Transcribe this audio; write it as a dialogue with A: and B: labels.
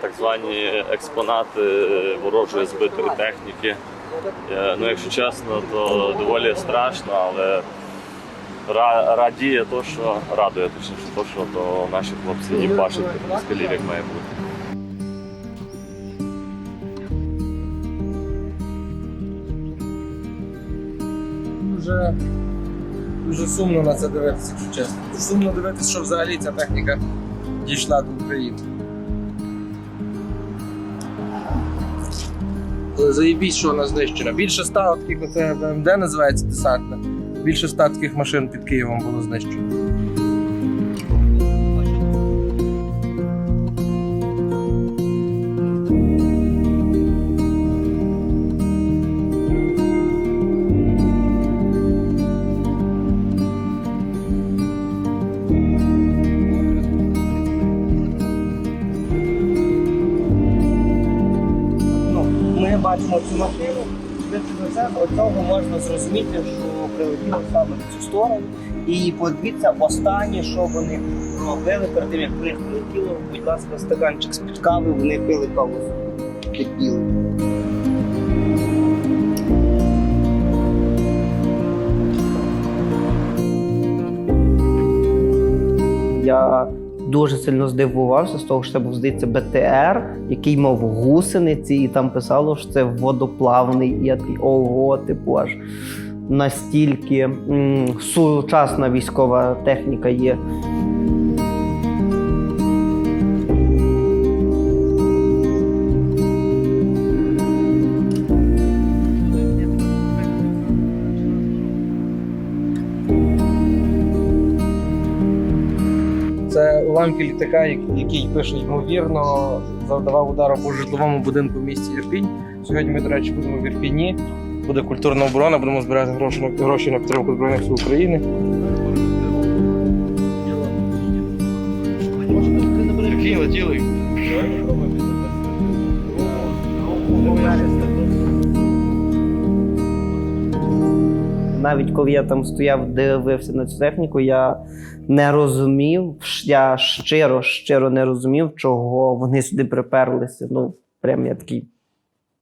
A: Так звані експонати ворожої збитої техніки. Е, Ну, якщо чесно, то доволі страшно, але радіє то, що радує точніше, то, що то наші хлопці їм бачать москалів, як має бути.
B: Дуже, дуже сумно на це дивитися, якщо чесно. Сумно дивитися, що взагалі ця техніка дійшла до України. Заєбіть, що вона знищена. Більше ста таких оце БМД називається десантна. Більше ста таких машин під Києвом було знищено.
C: Ми бачимо цю машину, дивлячись на цього можна зрозуміти, що прилетіло саме в цю сторону. І подивіться останнє, що вони робили перед тим, як в них прилетіло, будь ласка, стаканчик з-під кави, вони пили каву. Дебіли. Я дуже сильно здивувався з того, що це був здається БТР, який мав гусениці, і там писало, що це водоплавний. І я такий ого, типу аж настільки м, сучасна військова техніка є.
B: Це уламки літака, як- який пише, ймовірно, завдавав удару по житловому будинку в місті Ірпінь. Сьогодні ми, до речі, будемо в Ірпіні. Буде культурна оборона, будемо збирати гроші на гроші на підтримку Збройних сил України. Летіли.
C: Навіть коли я там стояв, дивився на цю техніку, я не розумів, я щиро, щиро не розумів, чого вони сюди приперлися. Ну, прям я такий.